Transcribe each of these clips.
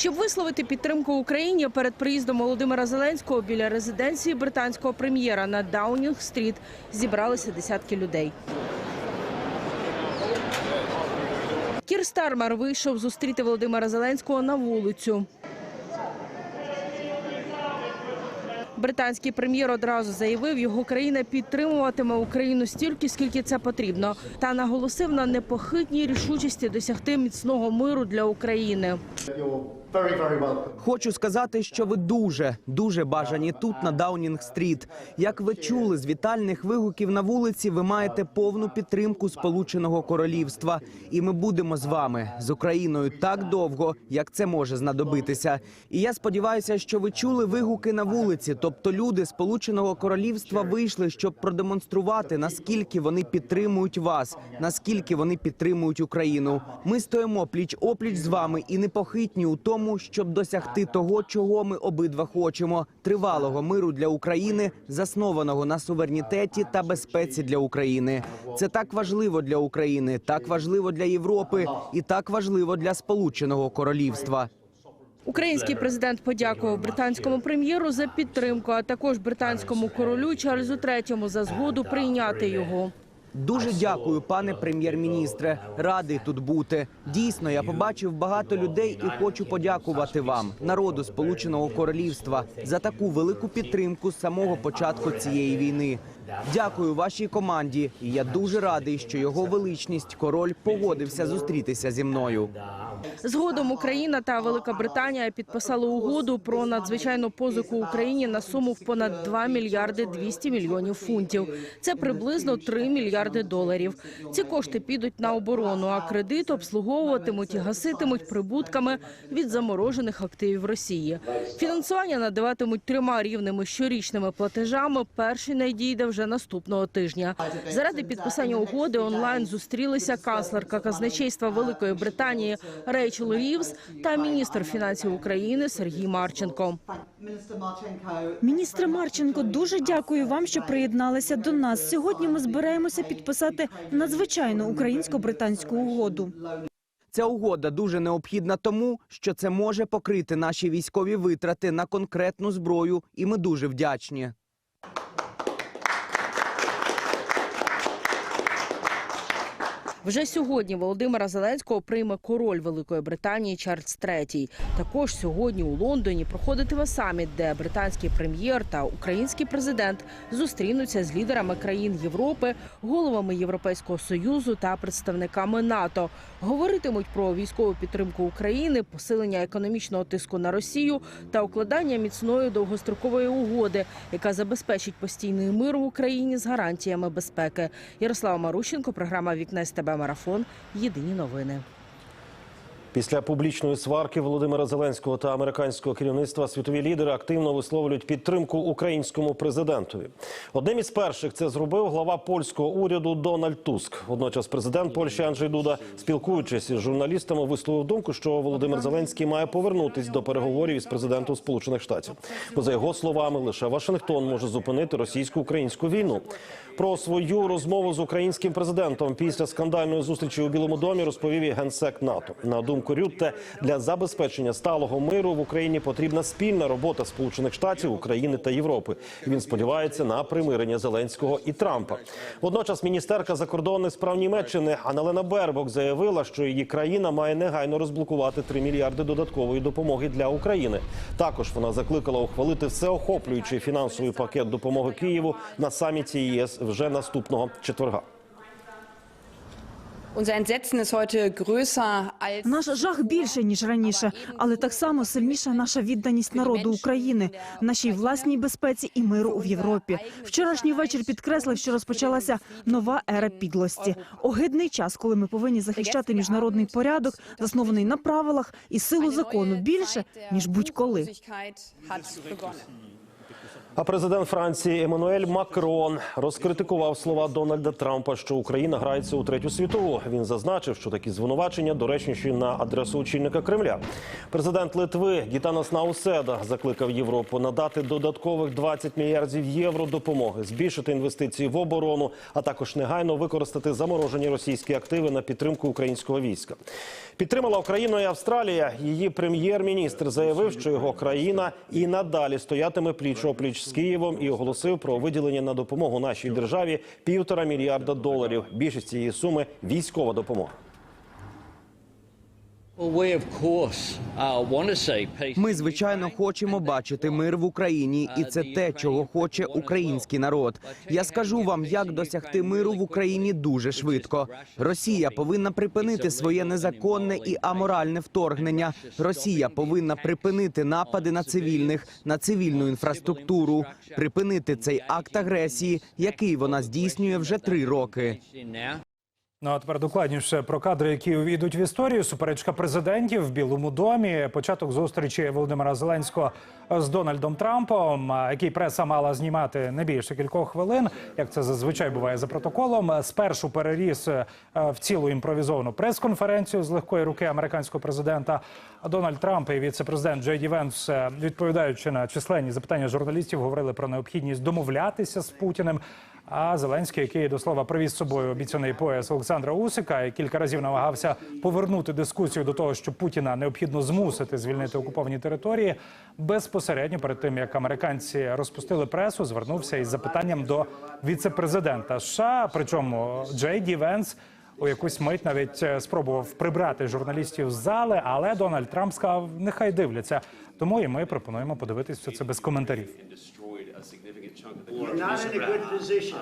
Щоб висловити підтримку Україні перед приїздом Володимира Зеленського біля резиденції британського прем'єра на Даунінг-стріт зібралися десятки людей. Кір Стармер вийшов зустріти Володимира Зеленського на вулицю. Британський прем'єр одразу заявив, його країна підтримуватиме Україну стільки, скільки це потрібно, та наголосив на непохитній рішучості досягти міцного миру для України. Хочу сказати, що ви дуже, дуже бажані тут на Даунінг-стріт. Як ви чули з вітальних вигуків на вулиці, ви маєте повну підтримку Сполученого Королівства, і ми будемо з вами з Україною так довго, як це може знадобитися. І я сподіваюся, що ви чули вигуки на вулиці. Тобто, люди Сполученого Королівства вийшли, щоб продемонструвати наскільки вони підтримують вас, наскільки вони підтримують Україну. Ми стоїмо пліч опліч з вами і непохитні у тому, щоб досягти того, чого ми обидва хочемо: тривалого миру для України, заснованого на суверенітеті та безпеці для України. Це так важливо для України, так важливо для Європи і так важливо для Сполученого Королівства. Український президент подякував британському прем'єру за підтримку, а також британському королю Чарльзу III за згоду прийняти його. Дуже дякую, пане прем'єр-міністре. Радий тут бути. Дійсно, я побачив багато людей і хочу подякувати вам, народу Сполученого Королівства, за таку велику підтримку з самого початку цієї війни. Дякую вашій команді. Я дуже радий, що його величність король погодився зустрітися зі мною. Згодом Україна та Велика Британія підписали угоду про надзвичайну позику Україні на суму в понад 2 мільярди 200 мільйонів фунтів. Це приблизно 3 мільярди доларів. Ці кошти підуть на оборону, а кредит обслуговуватимуть і гаситимуть прибутками від заморожених активів Росії. Фінансування надаватимуть трьома рівними щорічними платежами. Перший надійде вже наступного тижня. Заради підписання угоди онлайн зустрілися канцлерка казначейства Великої Британії Рейчел Рівз та міністр фінансів України Сергій Марченко. Міністре Марченко, дуже дякую вам, що приєдналися до нас. Сьогодні ми збираємося підписати надзвичайну українсько-британську угоду. Ця угода дуже необхідна тому, що це може покрити наші військові витрати на конкретну зброю, і ми дуже вдячні. Вже сьогодні Володимира Зеленського прийме король Великої Британії Чарльз III. Також сьогодні у Лондоні проходитиме саміт, де британський прем'єр та український президент зустрінуться з лідерами країн Європи, головами Європейського союзу та представниками НАТО. Говоритимуть про військову підтримку України, посилення економічного тиску на Росію та укладання міцної довгострокової угоди, яка забезпечить постійний мир в Україні з гарантіями безпеки. Ярослава Марущенко, програма Вікне з марафон. Єдині новини. Після публічної сварки Володимира Зеленського та американського керівництва світові лідери активно висловлюють підтримку українському президентові. Одним із перших це зробив глава польського уряду Дональд Туск. Водночас президент Польщі Анджей Дуда, спілкуючись із журналістами, висловив думку, що Володимир Зеленський має повернутись до переговорів із президентом Сполучених Штатів. Бо за його словами, лише Вашингтон може зупинити російсько-українську війну. Про свою розмову з українським президентом після скандальної зустрічі у Білому домі розповів і генсек НАТО. На думку Рютте, для забезпечення сталого миру в Україні потрібна спільна робота Сполучених Штатів, України та Європи. Він сподівається на примирення Зеленського і Трампа. Водночас міністерка закордонних справ Німеччини Аналена Бербок заявила, що її країна має негайно розблокувати 3 мільярди додаткової допомоги для України. Також вона закликала ухвалити всеохоплюючий фінансовий пакет допомоги Києву на саміті ЄС вже наступного четверга. Наш жах більше ніж раніше, але так само сильніша наша відданість народу України, нашій власній безпеці і миру в Європі. Вчорашній вечір підкреслив, що розпочалася нова ера підлості. Огидний час, коли ми повинні захищати міжнародний порядок, заснований на правилах і силу закону більше ніж будь-коли. А президент Франції Еммануель Макрон розкритикував слова Дональда Трампа, що Україна грається у третю світову. Він зазначив, що такі звинувачення доречніші на адресу очільника Кремля. Президент Литви Гітанас Науседа закликав Європу надати додаткових 20 мільярдів євро допомоги, збільшити інвестиції в оборону, а також негайно використати заморожені російські активи на підтримку українського війська. Підтримала Україну і Австралія. Її прем'єр-міністр заявив, що його країна і надалі стоятиме пліч опліч з Києвом і оголосив про виділення на допомогу нашій державі півтора мільярда доларів. Більшість цієї суми військова допомога. Ми звичайно хочемо бачити мир в Україні, і це те, чого хоче український народ. Я скажу вам, як досягти миру в Україні дуже швидко. Росія повинна припинити своє незаконне і аморальне вторгнення. Росія повинна припинити напади на цивільних, на цивільну інфраструктуру, припинити цей акт агресії, який вона здійснює вже три роки. Ну а тепер докладніше про кадри, які увійдуть в історію. Суперечка президентів в Білому домі. Початок зустрічі Володимира Зеленського з Дональдом Трампом, який преса мала знімати не більше кількох хвилин, як це зазвичай буває за протоколом. Спершу переріс е, в цілу імпровізовану прес-конференцію з легкої руки американського президента. Дональд Трамп і віце-президент Джей Ді Венс, е, відповідаючи на численні запитання журналістів, говорили про необхідність домовлятися з Путіним. А Зеленський, який до слова привіз з собою обіцяний пояс Олександра Усика, і кілька разів намагався повернути дискусію до того, що Путіна необхідно змусити звільнити окуповані території. Безпосередньо перед тим як американці розпустили пресу, звернувся із запитанням до віце-президента США. Причому Джей Ді Венс у якусь мить навіть е, спробував прибрати журналістів з зали, але Дональд Трамп сказав, нехай дивляться. Тому і ми пропонуємо подивитись все це без коментарів. You're not in a good position.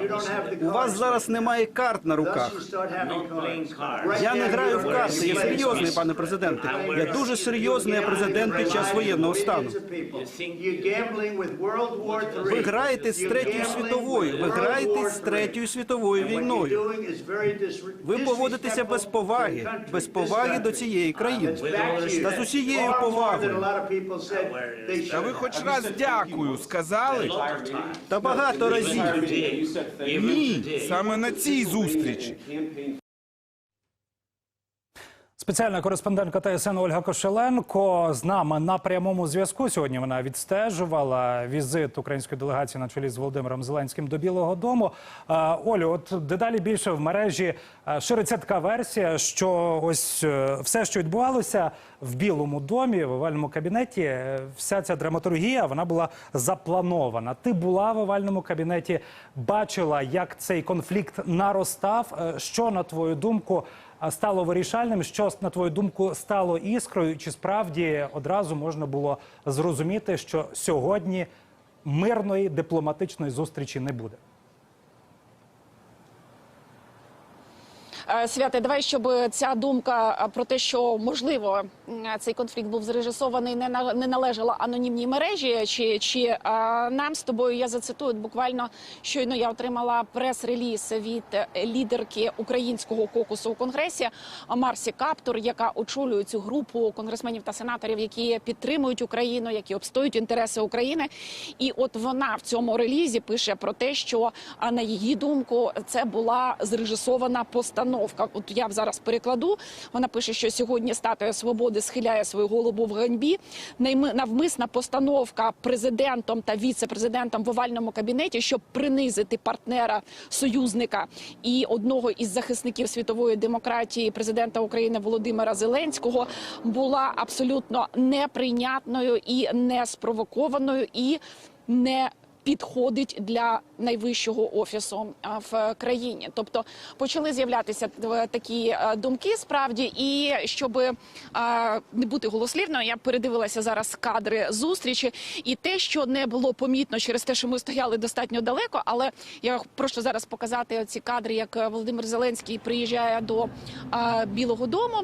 You don't have the У вас зараз немає карт на руках. Я не граю в карти. Я серйозний, пане президенте. Я дуже серйозний президент під час воєнного стану. Ви граєте з третьою світовою. Ви граєте з третьою світовою війною. Ви поводитеся без поваги, без поваги до цієї країни. Та з усією повагою. Та ви хоч раз дякую сказали? Та багато разів. Ні, саме на цій зустрічі. Спеціальна кореспондентка ТСН Ольга Кошеленко з нами на прямому зв'язку. Сьогодні вона відстежувала візит української делегації на чолі з Володимиром Зеленським до Білого Дому. Е, Олю, от дедалі більше в мережі е, шириться така версія, що ось е, все, що відбувалося в Білому домі, в овальному кабінеті, вся ця драматургія вона була запланована. Ти була в овальному кабінеті, бачила, як цей конфлікт наростав. Що на твою думку? Стало вирішальним? Що на твою думку стало іскрою? Чи справді одразу можна було зрозуміти, що сьогодні мирної дипломатичної зустрічі не буде? Святе, давай, щоб ця думка е, про те, що можливо цей конфлікт був зрежисований, не на- не належала анонімній мережі, чи, чи е, нам з тобою я зацитую буквально щойно я отримала прес-реліз від е, лідерки українського кокусу у конгресі Марсі Каптур, яка очолює цю групу конгресменів та сенаторів, які підтримують Україну, які обстоюють інтереси України. І от вона в цьому релізі пише про те, що на її думку це була зрежисована постановка. От я зараз перекладу. Вона пише, що сьогодні статуя свободи схиляє свою голову в ганьбі. Навмисна постановка президентом та віце-президентом в овальному кабінеті, щоб принизити партнера союзника і одного із захисників світової демократії, президента України Володимира Зеленського, була абсолютно неприйнятною і неспровокованою і не підходить для найвищого офісу в країні. Тобто почали з'являтися т- такі е, думки справді, і щоб е, не бути голослівною, я передивилася зараз кадри зустрічі, і те, що не було помітно через те, що ми стояли достатньо далеко. Але я прошу зараз показати ці кадри, як е, Володимир Зеленський приїжджає до е, Білого Дому.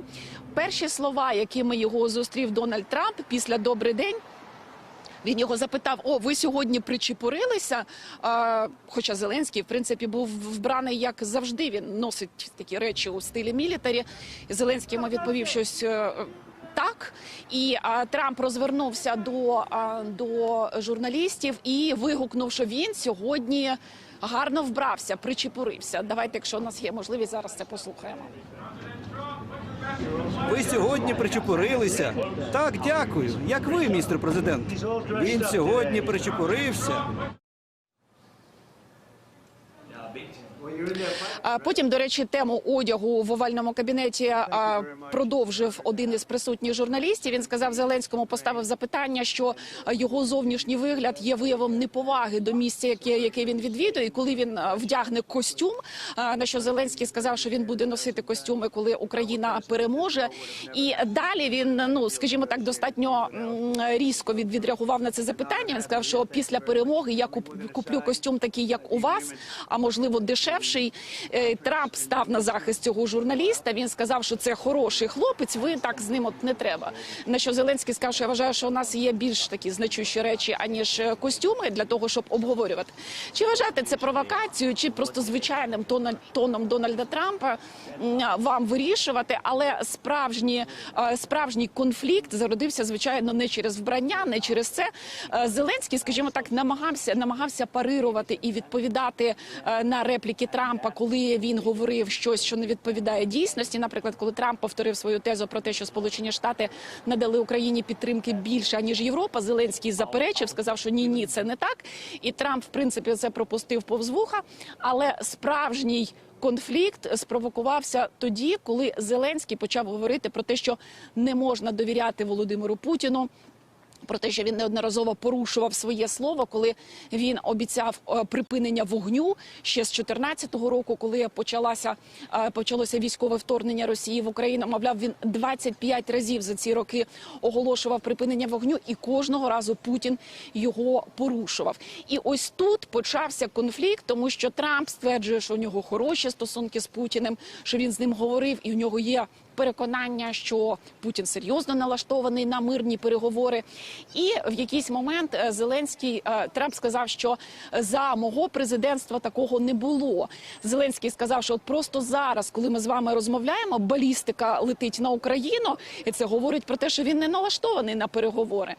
Перші слова, якими його зустрів Дональд Трамп після добрий день. Він його запитав: О, ви сьогодні причепурилися? А, хоча Зеленський, в принципі, був вбраний як завжди. Він носить такі речі у стилі мілітарі. Зеленський йому відповів щось. е, так. І а, Трамп розвернувся до, а, до журналістів і вигукнув, що він сьогодні гарно вбрався, причепурився. Давайте, якщо у нас є можливість, зараз це послухаємо. Ви сьогодні причепурилися. Так, дякую. Як ви, містер президент? Він сьогодні причепурився. А Потім, до речі, тему одягу в овальному кабінеті продовжив один із присутніх журналістів. Він сказав Зеленському, поставив запитання, що його зовнішній вигляд є виявом неповаги до місця, яке, яке він відвідує. І коли він вдягне костюм, на що Зеленський сказав, що він буде носити костюми, коли Україна переможе. І далі він, ну скажімо так, достатньо різко від, відреагував на це запитання. Він сказав, що після перемоги я куп- куплю костюм такий, як у вас, а можливо дешевший. Е, Трамп став на захист цього журналіста. Він сказав, що це хороший хлопець. Ви так з ним от не треба. На що Зеленський сказав, що я вважаю, що у нас є більш такі значущі речі, аніж е, костюми для того, щоб обговорювати. Чи вважати це провокацією, чи просто звичайним тоном, Дональда Трампа вам вирішувати, але справжні е, справжній конфлікт зародився звичайно не через вбрання, не через це. Зеленський, скажімо так, намагався намагався парирувати і відповідати на репліки Трампа, коли він говорив щось, що не відповідає дійсності. Наприклад, коли Трамп повторив свою тезу про те, що Сполучені Штати надали Україні підтримки більше ніж Європа. Зеленський заперечив, сказав, що ні, ні, це не так. І Трамп, в принципі, це пропустив повз вуха. Але справжній конфлікт спровокувався тоді, коли Зеленський почав говорити про те, що не можна довіряти Володимиру Путіну. Про те, що він неодноразово порушував своє слово, коли він обіцяв е, припинення вогню ще з 2014 року, коли почалася е, почалося військове вторгнення Росії в Україну. Мовляв, він 25 разів за ці роки оголошував припинення вогню, і кожного разу Путін його порушував. І ось тут почався конфлікт, тому що Трамп стверджує, що у нього хороші стосунки з Путіним, що він з ним говорив, і в нього є переконання, що Путін серйозно налаштований на мирні переговори. І в якийсь момент е, Зеленський е, Трамп сказав, що за мого президентства такого не було. Зеленський сказав, що от просто зараз, коли ми з вами розмовляємо, балістика летить на Україну, і це говорить про те, що він не налаштований на переговори.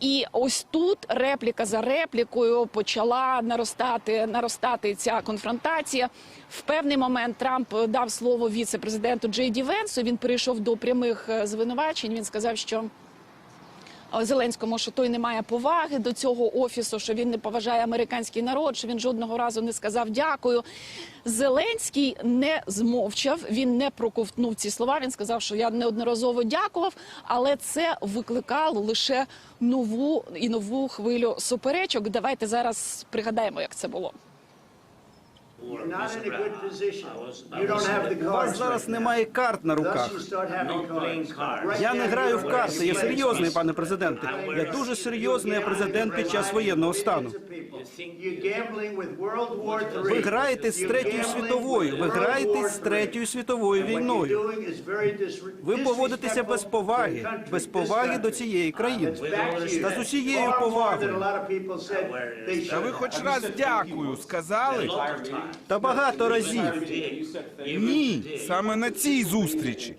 І ось тут репліка за реплікою почала наростати наростати ця конфронтація. В певний момент Трамп дав слово віце-президенту Джей Ді. Він перейшов до прямих е, звинувачень. Він сказав, що е, Зеленському, що той не має поваги до цього офісу, що він не поважає американський народ, що він жодного разу не сказав дякую. Зеленський не змовчав, він не проковтнув ці слова. Він сказав, що я неодноразово дякував, але це викликало лише нову і нову хвилю суперечок. Давайте зараз пригадаємо, як це було. You're not in a good position. You don't have the У вас зараз немає карт на руках. you start having cards. Right Я не граю в карти. Я серйозний, пане президенте. Я дуже серйозний президент під час воєнного стану. You're gambling with World War III. Ви граєте з You're третьою gambling світовою. with Ви World граєте War з III. третьою світовою війною. doing is very disre- Ви поводитеся без disrespectful поваги, to the country, без поваги до цієї країни. Та з усією повагою. than a lot of people said they Та ви хоч раз дякую сказали? Та багато разів. Ні, саме на цій зустрічі.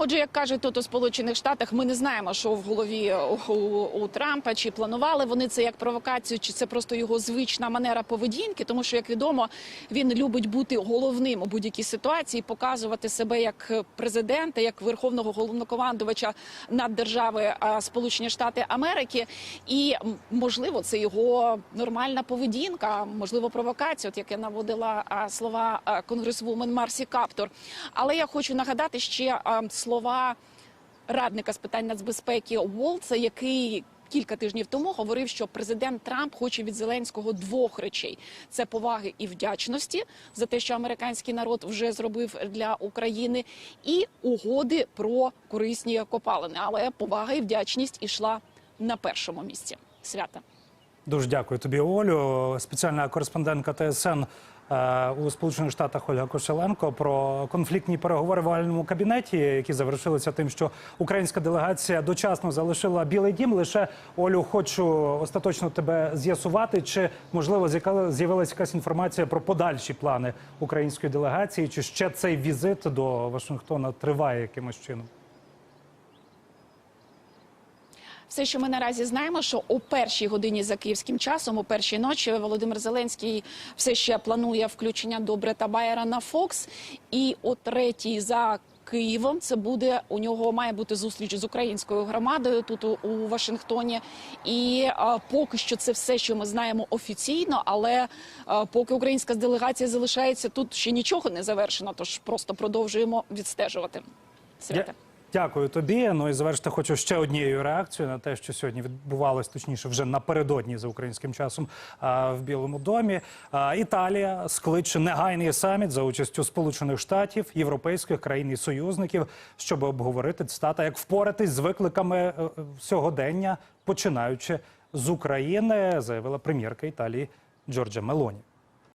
Отже, як кажуть тут у Сполучених Штатах, ми не знаємо, що в голові у, у, Трампа, чи планували вони це як провокацію, чи це просто його звична манера поведінки. Тому що, як відомо, він любить бути головним у будь-якій ситуації, показувати себе як президента, як верховного головнокомандувача наддержави а, Сполучені Штати Америки. І можливо, це його нормальна поведінка, можливо, провокація, от як я наводила слова конгресвумен Марсі Каптор. Але я хочу нагадати ще а, слова радника з питань нацбезпеки Волца, який кілька тижнів тому говорив, що президент Трамп хоче від Зеленського двох речей: це поваги і вдячності за те, що американський народ вже зробив для України, і угоди про корисні копалини. Але повага і вдячність ішла на першому місці. Свята. Дуже дякую тобі, Олю. Спеціальна кореспондентка ТСН у Сполучених Штатах Ольга Кошеленко про конфліктні переговори в овальному кабінеті, які завершилися тим, що українська делегація дочасно залишила Білий Дім. Лише Олю, хочу остаточно тебе з'ясувати, чи можливо з'явилася якась інформація про подальші плани української делегації, чи ще цей візит до Вашингтона триває якимось чином? Все, що ми наразі знаємо, що о першій годині за київським часом, о першій ночі, Володимир Зеленський все ще планує включення до Брета Байера на Фокс, і о третій за Києвом це буде у нього має бути зустріч з українською громадою тут у, у Вашингтоні. І а, поки що це все, що ми знаємо офіційно, але а, поки українська делегація залишається тут, ще нічого не завершено. Тож просто продовжуємо відстежувати. Свята. Дякую тобі. Ну і завершити хочу ще однією реакцією на те, що сьогодні відбувалось, точніше, вже напередодні за українським часом а, в Білому домі. Італія скличе негайний саміт за участю Сполучених Штатів, європейських країн і союзників, щоб обговорити цитата, як впоратись з викликами е, сьогодення, починаючи з України, заявила прем'єрка Італії Джорджа Мелоні.